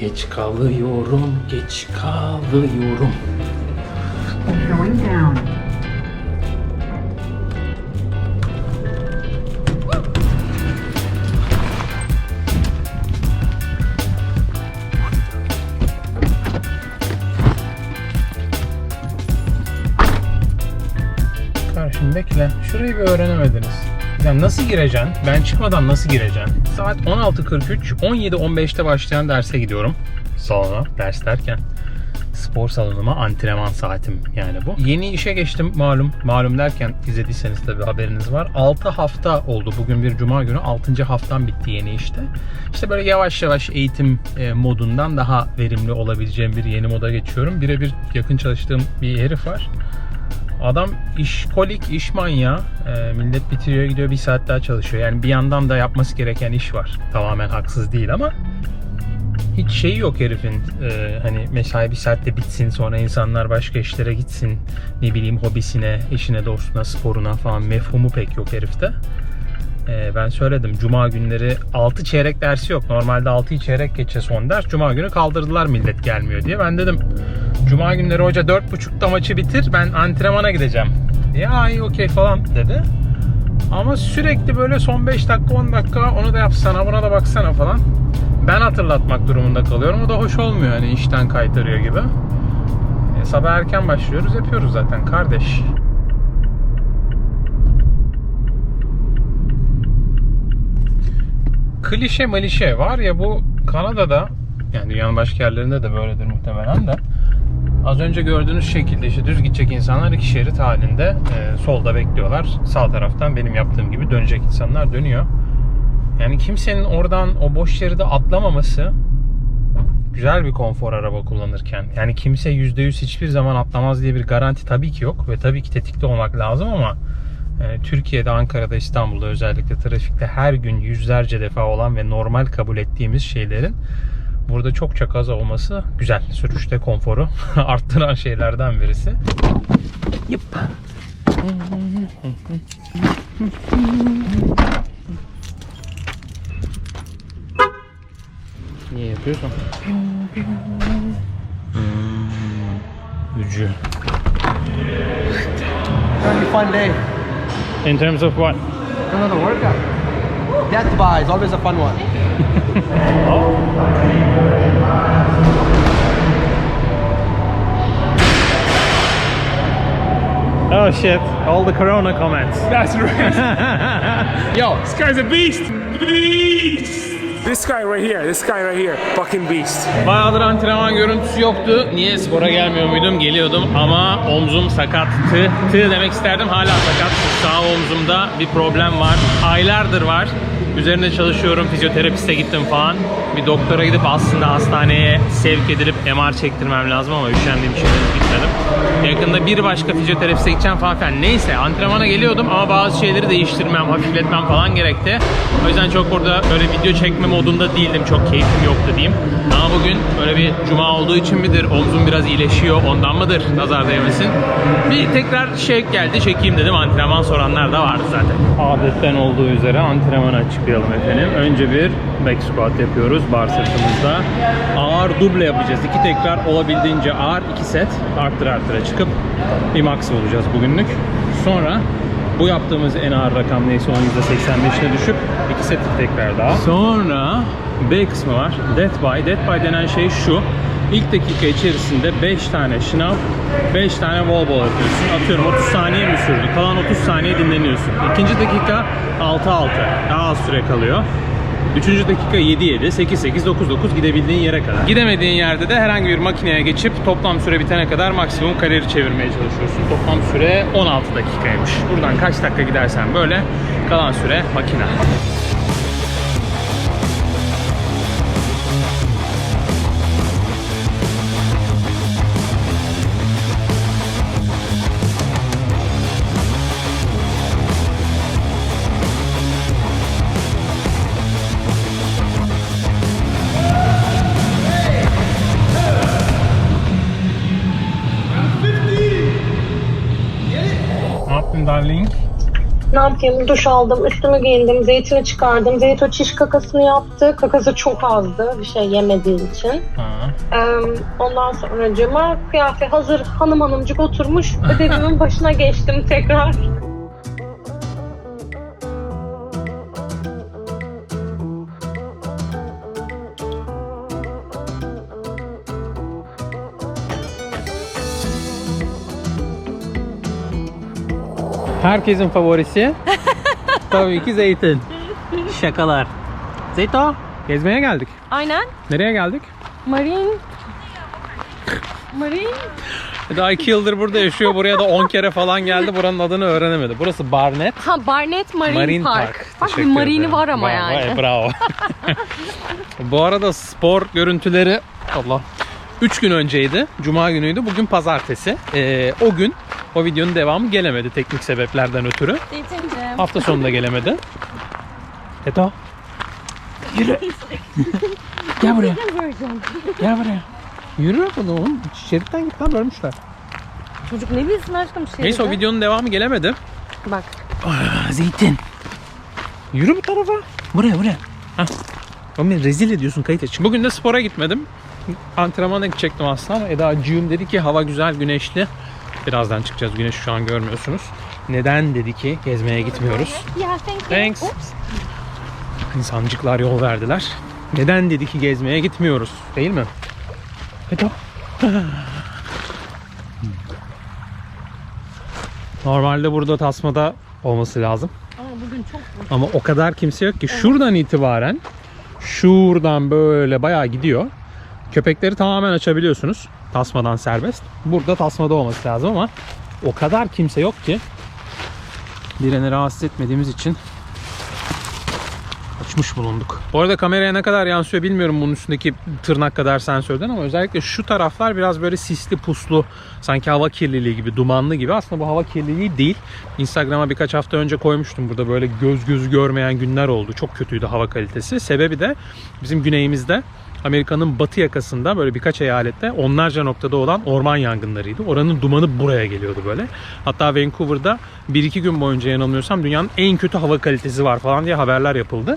Geç kalıyorum, geç kalıyorum. Going down. Karşım bekle. Şurayı bir. Nasıl gireceksin? Ben çıkmadan nasıl gireceksin? Saat 16.43, 17.15'te başlayan derse gidiyorum. Salona, ders derken. Spor salonuma antrenman saatim yani bu. Yeni işe geçtim malum. Malum derken izlediyseniz tabii haberiniz var. 6 hafta oldu. Bugün bir cuma günü. 6. haftam bitti yeni işte. İşte böyle yavaş yavaş eğitim e, modundan daha verimli olabileceğim bir yeni moda geçiyorum. Birebir yakın çalıştığım bir herif var. Adam işkolik, iş manyağı. E, millet bitiriyor gidiyor bir saat daha çalışıyor. Yani bir yandan da yapması gereken iş var. Tamamen haksız değil ama hiç şeyi yok herifin. E, hani mesai bir saatte bitsin sonra insanlar başka işlere gitsin. Ne bileyim hobisine, işine, dostuna, sporuna falan mefhumu pek yok herifte. E, ben söyledim cuma günleri 6 çeyrek dersi yok. Normalde 6'yı çeyrek geçe son ders. Cuma günü kaldırdılar millet gelmiyor diye. Ben dedim Cuma günleri hoca 4.30'da maçı bitir ben antrenmana gideceğim diye. Ay okey falan dedi. Ama sürekli böyle son 5 dakika 10 dakika onu da yapsana buna da baksana falan. Ben hatırlatmak durumunda kalıyorum. O da hoş olmuyor hani işten kaytarıyor gibi. E, sabah erken başlıyoruz yapıyoruz zaten kardeş. Klişe malişe var ya bu Kanada'da yani dünyanın başka yerlerinde de böyledir muhtemelen de. Az önce gördüğünüz şekilde işte düz gidecek insanlar iki şerit halinde e, solda bekliyorlar. Sağ taraftan benim yaptığım gibi dönecek insanlar dönüyor. Yani kimsenin oradan o boş şeride atlamaması güzel bir konfor araba kullanırken. Yani kimse %100 hiçbir zaman atlamaz diye bir garanti tabii ki yok ve tabii ki tetikte olmak lazım ama e, Türkiye'de, Ankara'da, İstanbul'da özellikle trafikte her gün yüzlerce defa olan ve normal kabul ettiğimiz şeylerin burada çok çok az olması güzel. Sürüşte konforu arttıran şeylerden birisi. Yıp. Niye yapıyorsun? Gücü. Very fun day. In terms of what? Another workout. Death by is always a fun one. Oh shit, all the corona comments. That's right. Yo, this guy's a beast. Beast. This guy right here. This guy right here. Fucking beast. Bayağıdır antrenman görüntüsü yoktu. Niye spora gelmiyor muydum? Geliyordum ama omzum sakattı. Tı demek isterdim. Hala sakat. Sağ omzumda bir problem var. Aylardır var. Üzerinde çalışıyorum. Fizyoterapiste gittim falan. Bir doktora gidip aslında hastaneye sevk edilip MR çektirmem lazım ama üşendiğim için gitmedim. Yakında bir başka fizyoterapiste gideceğim falan filan. Neyse antrenmana geliyordum ama bazı şeyleri değiştirmem, hafifletmem falan gerekti. O yüzden çok burada böyle video çekme modunda değildim. Çok keyfim yoktu diyeyim. Ama bugün böyle bir cuma olduğu için midir? Omzum biraz iyileşiyor. Ondan mıdır? Nazar değmesin. Bir tekrar şey geldi. Çekeyim dedim. Antrenman soranlar da vardı zaten. Adetten olduğu üzere antrenmana çıkayalım efendim. Önce bir back squat yapıyoruz bar sırtımızda. Ağır duble yapacağız. İki tekrar olabildiğince ağır iki set arttır arttıra çıkıp bir max olacağız bugünlük. Sonra bu yaptığımız en ağır rakam neyse onun %85'ine düşüp iki set tekrar daha. Sonra B kısmı var. Death by. Death by denen şey şu. İlk dakika içerisinde 5 tane şınav, 5 tane wall ball yapıyorsun. Atıyorum 30 saniye mi sürdü? Kalan 30 saniye dinleniyorsun. İkinci dakika 6-6. Daha az süre kalıyor. Üçüncü dakika 7-7, 8-8, 9-9 gidebildiğin yere kadar. Gidemediğin yerde de herhangi bir makineye geçip toplam süre bitene kadar maksimum kariyeri çevirmeye çalışıyorsun. Toplam süre 16 dakikaymış. Buradan kaç dakika gidersen böyle kalan süre makine. Yapayım? Duş aldım, üstümü giyindim, zeytini çıkardım. Zeyto çiş kakasını yaptı. Kakası çok azdı bir şey yemediği için. Ha. Ee, ondan sonra cıma kıyafet hazır hanım hanımcık oturmuş. Ödevimin başına geçtim tekrar. Herkesin favorisi tabii ki zeytin. Şakalar. Zeyto, gezmeye geldik. Aynen. Nereye geldik? Marine. Marine. Daha iki yıldır burada yaşıyor. Buraya da 10 kere falan geldi. Buranın adını öğrenemedi. Burası Barnet. Ha Barnet Marine, Marine Park. Park. Bak bir Teşekkür marini var ama Vay, yani. vay, bravo. Bu arada spor görüntüleri Allah 3 gün önceydi. Cuma günüydü. Bugün pazartesi. Ee, o gün o videonun devamı gelemedi teknik sebeplerden ötürü. Zeytincim. Hafta sonunda gelemedi. Eto. Yürü. Gel buraya. Gel buraya. Yürü oğlum. Şeritten git lan bölmüşler. Çocuk ne bilsin aşkım şey. Neyse o videonun devamı gelemedi. Bak. Zeytin. Yürü bu tarafa. Buraya buraya. Hah. Oğlum beni rezil ediyorsun kayıt açık. Bugün de spora gitmedim. Antrenmana gidecektim aslında ama Eda'cığım dedi ki hava güzel güneşli. Birazdan çıkacağız güneş şu an görmüyorsunuz. Neden dedi ki gezmeye gitmiyoruz. Yeah, thank you. Thanks. Oops. İnsancıklar yol verdiler. Neden dedi ki gezmeye gitmiyoruz değil mi? Eda. Normalde burada tasmada olması lazım. Ama bugün çok Ama o kadar kimse yok ki şuradan itibaren şuradan böyle bayağı gidiyor. Köpekleri tamamen açabiliyorsunuz. Tasmadan serbest. Burada tasmada olması lazım ama o kadar kimse yok ki birini rahatsız etmediğimiz için açmış bulunduk. Bu arada kameraya ne kadar yansıyor bilmiyorum bunun üstündeki tırnak kadar sensörden ama özellikle şu taraflar biraz böyle sisli puslu sanki hava kirliliği gibi dumanlı gibi aslında bu hava kirliliği değil. Instagram'a birkaç hafta önce koymuştum burada böyle göz gözü görmeyen günler oldu. Çok kötüydü hava kalitesi. Sebebi de bizim güneyimizde Amerika'nın batı yakasında böyle birkaç eyalette onlarca noktada olan orman yangınlarıydı. Oranın dumanı buraya geliyordu böyle. Hatta Vancouver'da 1-2 gün boyunca yanılmıyorsam dünyanın en kötü hava kalitesi var falan diye haberler yapıldı.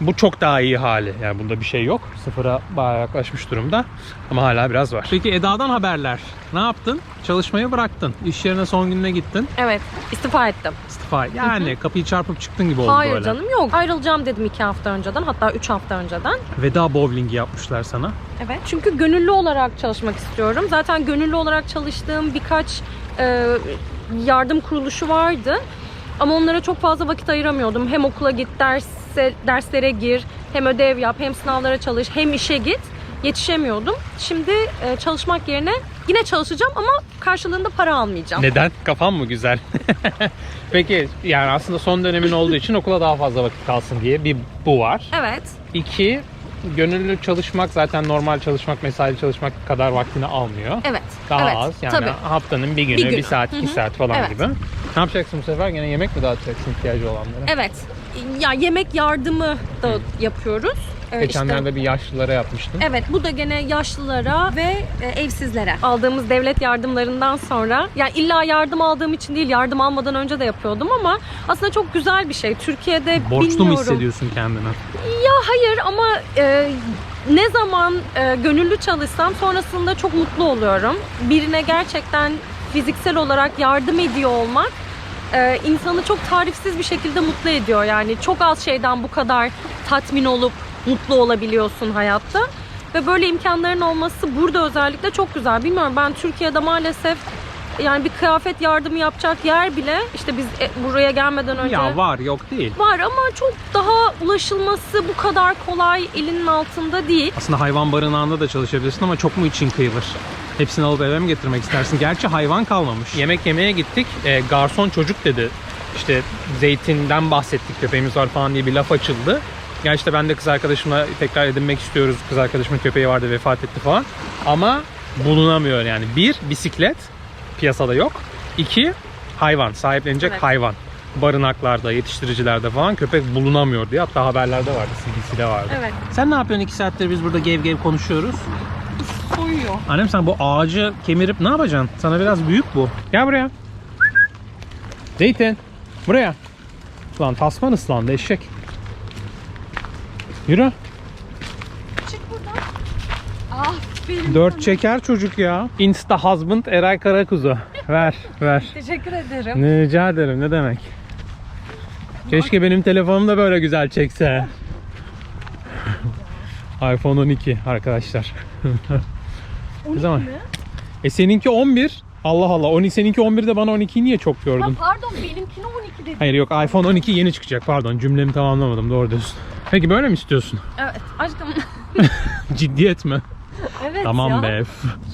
Bu çok daha iyi hali. Yani bunda bir şey yok. Sıfıra bayağı yaklaşmış durumda. Ama hala biraz var. Peki Eda'dan haberler. Ne yaptın? Çalışmayı bıraktın. İş yerine son gününe gittin. Evet. istifa ettim. İstifa. Yani kapıyı çarpıp çıktın gibi oldu Hayır böyle. canım yok. Ayrılacağım dedim iki hafta önceden. Hatta üç hafta önceden. Veda bowlingi yapmışlar sana. Evet. Çünkü gönüllü olarak çalışmak istiyorum. Zaten gönüllü olarak çalıştığım birkaç e, yardım kuruluşu vardı. Ama onlara çok fazla vakit ayıramıyordum. Hem okula git, derse, derslere gir, hem ödev yap, hem sınavlara çalış, hem işe git. Yetişemiyordum. Şimdi e, çalışmak yerine yine çalışacağım ama karşılığında para almayacağım. Neden? Kafan mı güzel? Peki yani aslında son dönemin olduğu için okula daha fazla vakit kalsın diye bir bu var. Evet. İki, gönüllü çalışmak zaten normal çalışmak, mesai çalışmak kadar vaktini almıyor. Evet. Daha evet. az yani Tabii. haftanın bir günü, Bir bir, günü. saat, Hı iki saat falan Evet. gibi. Ne yapacaksın bu sefer? Gene yemek mi dağıtacaksın ihtiyacı olanlara? Evet. Ya yemek yardımı da yapıyoruz. Ee, Geçenlerde işte- bir yaşlılara yapmıştın. Evet bu da gene yaşlılara ve e, evsizlere aldığımız devlet yardımlarından sonra yani illa yardım aldığım için değil yardım almadan önce de yapıyordum ama aslında çok güzel bir şey. Türkiye'de Borçlu mu bilmiyorum. hissediyorsun kendini? Ya hayır ama e, ne zaman e, gönüllü çalışsam sonrasında çok mutlu oluyorum. Birine gerçekten fiziksel olarak yardım ediyor olmak e, insanı çok tarifsiz bir şekilde mutlu ediyor. Yani çok az şeyden bu kadar tatmin olup mutlu olabiliyorsun hayatta. Ve böyle imkanların olması burada özellikle çok güzel. Bilmiyorum ben Türkiye'de maalesef yani bir kıyafet yardımı yapacak yer bile işte biz e, buraya gelmeden önce Ya var yok değil. var ama çok daha ulaşılması bu kadar kolay elinin altında değil. Aslında hayvan barınağında da çalışabilirsin ama çok mu için kıyılır? Hepsini alıp eve mi getirmek istersin? Gerçi hayvan kalmamış. Yemek yemeye gittik. E, garson çocuk dedi. İşte zeytinden bahsettik köpeğimiz var falan diye bir laf açıldı. Ya işte ben de kız arkadaşımla tekrar edinmek istiyoruz. Kız arkadaşımın köpeği vardı vefat etti falan. Ama bulunamıyor yani. Bir, bisiklet piyasada yok. İki, hayvan. Sahiplenecek Evet. hayvan. Barınaklarda, yetiştiricilerde falan köpek bulunamıyor diye. Hatta haberlerde vardı, CBC'de vardı. Evet. Sen ne yapıyorsun iki saattir biz burada gev gev konuşuyoruz. Soyuyor. Annem sen bu ağacı kemirip ne yapacaksın? Sana biraz büyük bu. Gel buraya. Zeytin. Buraya. Lan tasman ıslandı eşek. Yürü. Çık buradan. Ah benim. Dört çeker çocuk ya. Insta husband Eray Karakuzu. Ver ver. Teşekkür ederim. Ne rica ederim ne demek. Keşke benim telefonum da böyle güzel çekse. iPhone 12 arkadaşlar. ne zaman? E seninki 11. Allah Allah. 12 seninki 11'de bana 12'yi niye çok Ha, gördün? pardon benimkine 12 dedi. Hayır yok iPhone 12 yeni çıkacak pardon cümlemi tamamlamadım doğru diyorsun. Peki böyle mi istiyorsun? Evet aşkım. Ciddiyet mi? evet tamam ya. be.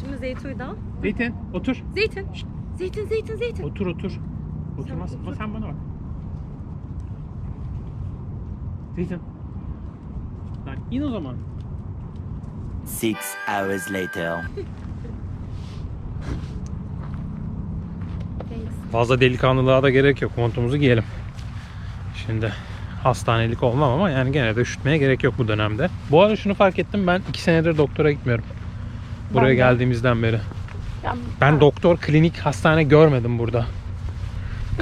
Şimdi Zeyto'dan. Zeytin otur. Zeytin. Zeytin zeytin zeytin. Otur otur. Oturmaz ama sen bana bak. Zeytin. Lan in o zaman. Six hours later. Fazla delikanlılığa da gerek yok. Montumuzu giyelim. Şimdi hastanelik olmam ama yani gene de üşütmeye gerek yok bu dönemde. Bu arada şunu fark ettim ben iki senedir doktora gitmiyorum. Buraya Ben de. geldiğimizden beri. Ya, Ben doktor, klinik, hastane görmedim burada.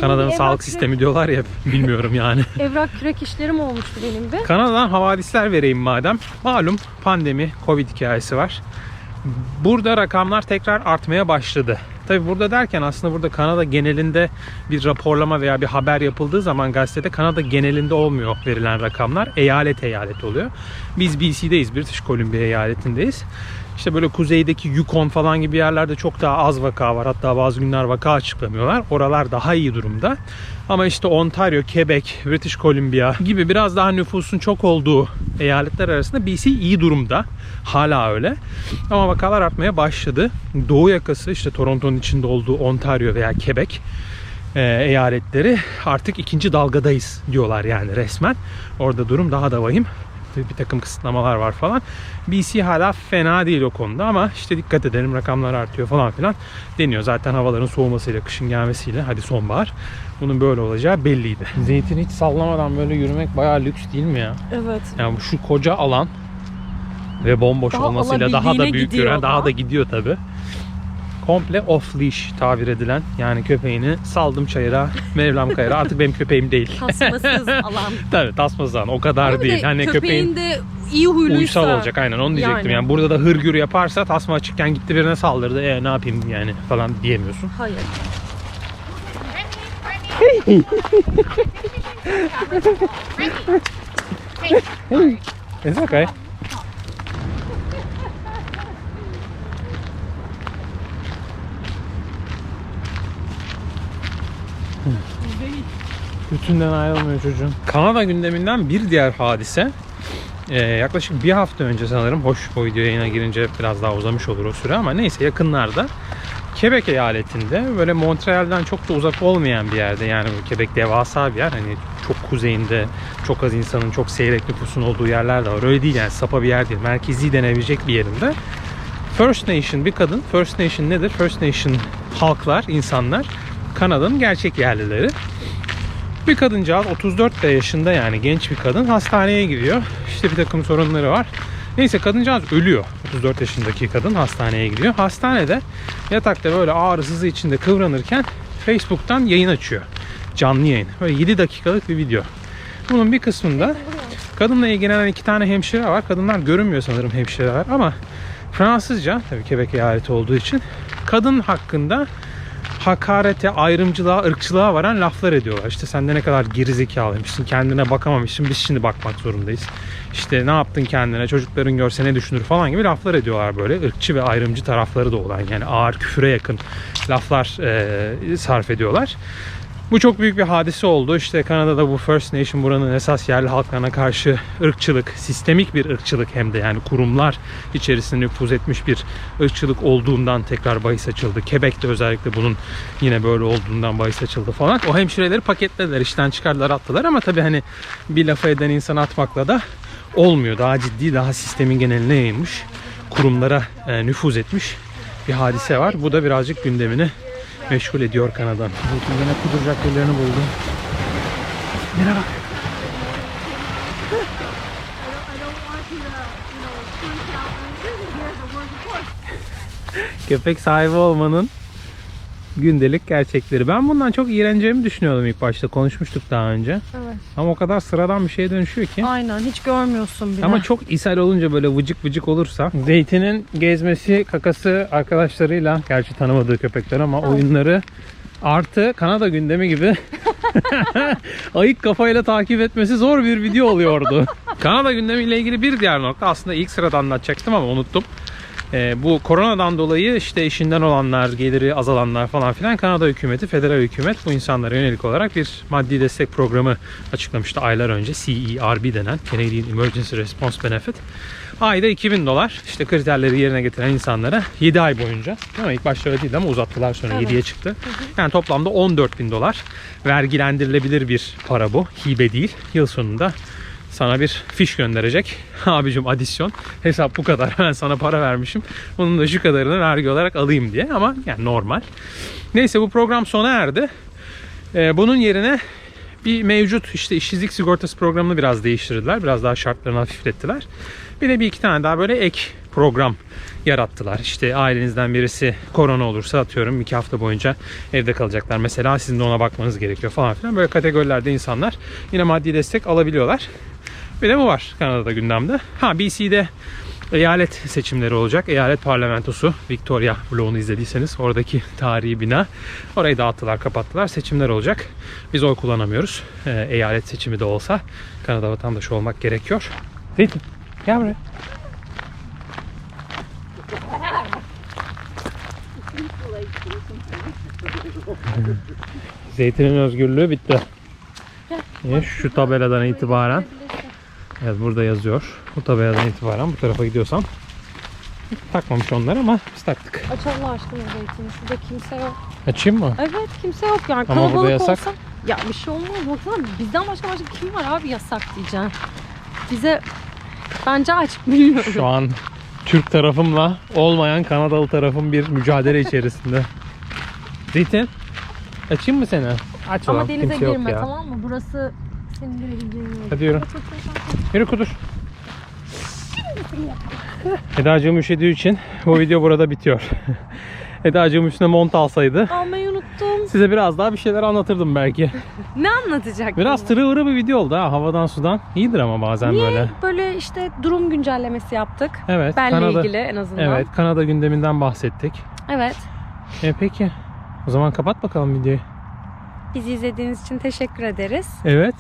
Kanada'nın evrak sağlık kürek- sistemi diyorlar ya bilmiyorum yani. evrak kürek işlerim olmuştu benim de. Kanada'dan havadisler vereyim madem. Malum pandemi, Covid hikayesi var. Burada rakamlar tekrar artmaya başladı. Tabi burada derken aslında burada Kanada genelinde bir raporlama veya bir haber yapıldığı zaman gazetede Kanada genelinde olmuyor verilen rakamlar. Eyalet eyalet oluyor. Biz BC'deyiz, British Columbia eyaletindeyiz. İşte böyle kuzeydeki Yukon falan gibi yerlerde çok daha az vaka var. Hatta bazı günler vaka açıklamıyorlar. Oralar daha iyi durumda. Ama işte Ontario, Quebec, British Columbia gibi biraz daha nüfusun çok olduğu eyaletler arasında BC iyi durumda. Hala öyle. Ama vakalar artmaya başladı. Doğu yakası işte Toronto'nun içinde olduğu Ontario veya Quebec e, eyaletleri artık ikinci dalgadayız diyorlar yani resmen. Orada durum daha da vahim. Tabii bir takım kısıtlamalar var falan. BC hala fena değil o konuda ama işte dikkat edelim rakamlar artıyor falan filan deniyor. Zaten havaların soğumasıyla, kışın gelmesiyle hadi sonbahar bunun böyle olacağı belliydi. Zeytin hiç sallamadan böyle yürümek bayağı lüks değil mi ya? Evet. Yani şu koca alan ve bomboş Daha olmasıyla daha da büyük gören daha da. da gidiyor tabi. Komple off leash tabir edilen yani köpeğini saldım çayıra, Mevlam kayıra artık benim köpeğim değil. Tasmasız alan. Tabii tasmasız alan o kadar Ama değil. de Hani köpeğin, köpeğin de iyi huyluysa. uysal olacak aynen onu diyecektim. Yani. Yani. burada da hırgür yaparsa tasma açıkken gitti birine saldırdı. E ne yapayım yani falan diyemiyorsun. Hayır. It's okay. Bütünden ayrılmıyor çocuğun. Kanada gündeminden bir diğer hadise. Ee, yaklaşık bir hafta önce sanırım. Hoş bu video yayına girince biraz daha uzamış olur o süre ama neyse yakınlarda. Quebec eyaletinde böyle Montreal'den çok da uzak olmayan bir yerde yani Quebec devasa bir yer hani çok kuzeyinde çok az insanın çok seyrek nüfusun olduğu yerler de var öyle değil yani sapa bir yer değil merkezi denebilecek bir yerinde First Nation bir kadın First Nation nedir? First Nation halklar insanlar Kanada'nın gerçek yerlileri bir kadıncağız 34 de yaşında yani genç bir kadın hastaneye gidiyor. İşte bir takım sorunları var. Neyse kadıncağız ölüyor. 34 yaşındaki kadın hastaneye gidiyor. Hastanede yatakta böyle ağrı sızı içinde kıvranırken Facebook'tan yayın açıyor. Canlı yayın. Böyle 7 dakikalık bir video. Bunun bir kısmında kadınla ilgilenen iki tane hemşire var. Kadınlar görünmüyor sanırım hemşireler ama Fransızca tabii Quebec eyaleti olduğu için kadın hakkında hakarete, ayrımcılığa, ırkçılığa varan laflar ediyorlar. İşte sen de ne kadar gerizekalıymışsın, kendine bakamamışsın, biz şimdi bakmak zorundayız. İşte ne yaptın kendine, çocukların görse ne düşünür falan gibi laflar ediyorlar böyle. ırkçı ve ayrımcı tarafları da olan yani ağır küfüre yakın laflar e, sarf ediyorlar. Bu çok büyük bir hadise oldu. İşte Kanada'da bu First Nation buranın esas yerli halklarına karşı ırkçılık, sistemik bir ırkçılık hem de yani kurumlar içerisinde nüfuz etmiş bir ırkçılık olduğundan tekrar bahis açıldı. Quebec'te özellikle bunun yine böyle olduğundan bahis açıldı falan. O hemşireleri paketlediler, işten çıkardılar, attılar ama tabii hani bir lafa eden insan atmakla da olmuyor. Daha ciddi, daha sistemin geneline yayılmış, kurumlara e, nüfuz etmiş bir hadise var. Bu da birazcık gündemini meşgul ediyor Kanada'nın. Zeytin yine kuduracak yerlerini buldu. Merhaba. Köpek sahibi olmanın Gündelik gerçekleri. Ben bundan çok iğreneceğimi düşünüyordum ilk başta. Konuşmuştuk daha önce. Evet. Ama o kadar sıradan bir şeye dönüşüyor ki. Aynen hiç görmüyorsun bile. Ama çok ishal olunca böyle vıcık vıcık olursa Zeytin'in gezmesi, kakası arkadaşlarıyla gerçi tanımadığı köpekler ama oyunları artı Kanada gündemi gibi ayık kafayla takip etmesi zor bir video oluyordu. Kanada gündemiyle ilgili bir diğer nokta aslında ilk sırada anlatacaktım ama unuttum. Ee, bu koronadan dolayı işte işinden olanlar, geliri azalanlar falan filan Kanada hükümeti, federal hükümet bu insanlara yönelik olarak bir maddi destek programı açıklamıştı aylar önce. CERB denen Canadian Emergency Response Benefit. Ayda 2000 dolar işte kriterleri yerine getiren insanlara 7 ay boyunca. Ama ilk başta öyle değildi ama uzattılar sonra Evet. 7'ye çıktı. Yani toplamda 14 bin dolar vergilendirilebilir bir para bu. Hibe değil. Yıl sonunda sana bir fiş gönderecek. Abicim adisyon. Hesap bu kadar. Ben sana para vermişim. Onun da şu kadarını vergi olarak alayım diye. Ama yani normal. Neyse bu program sona erdi. Ee, bunun yerine bir mevcut işte işsizlik sigortası programını biraz değiştirdiler. Biraz daha şartlarını hafiflettiler. Bir de bir iki tane daha böyle ek program yarattılar. İşte ailenizden birisi korona olursa atıyorum iki hafta boyunca evde kalacaklar. Mesela sizin de ona bakmanız gerekiyor falan filan. Böyle kategorilerde insanlar yine maddi destek alabiliyorlar. Bir de bu var Kanada'da gündemde. Ha BC'de eyalet seçimleri olacak. Eyalet parlamentosu Victoria Bloğu'nu izlediyseniz oradaki tarihi bina. Orayı dağıttılar, kapattılar. Seçimler olacak. Biz oy kullanamıyoruz. Ee, eyalet seçimi de olsa Kanada vatandaşı olmak gerekiyor. Zeytin gel buraya. Zeytinin özgürlüğü bitti. Şu tabeladan itibaren Evet burada yazıyor. Bu tabeladan itibaren bu tarafa gidiyorsan takmamış onlar ama biz taktık. Aç Allah aşkına zeytini. Şurada kimse yok. Açayım mı? Evet kimse yok yani. Ama burada Kalabalık yasak. olsa. Ya bir şey olmaz. Baksana bizden başka başka kim var abi yasak diyeceğim. Bize bence aç bilmiyorum. Şu an Türk tarafımla olmayan Kanadalı tarafım bir mücadele içerisinde. Zeytin açayım mı seni? Aç Ama denize kimse yok girme ya. tamam mı? Burası. Hadi yürü. Yürü kudur. Eda'cığım üşüdüğü için bu video burada bitiyor. Eda'cığım üstüne mont alsaydı Almayı unuttum. size biraz daha bir şeyler anlatırdım belki. Ne anlatacak? Biraz tırı bir video oldu ha havadan sudan. İyidir ama bazen Niye? böyle. Böyle işte durum güncellemesi yaptık. Evet. Benle Kanada, ilgili en azından. Evet, Kanada gündeminden bahsettik. Evet. E peki. O zaman kapat bakalım videoyu. Bizi izlediğiniz için teşekkür ederiz. Evet.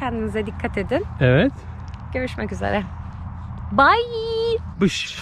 Kendinize dikkat edin. Evet. Görüşmek üzere. Bye. Bış.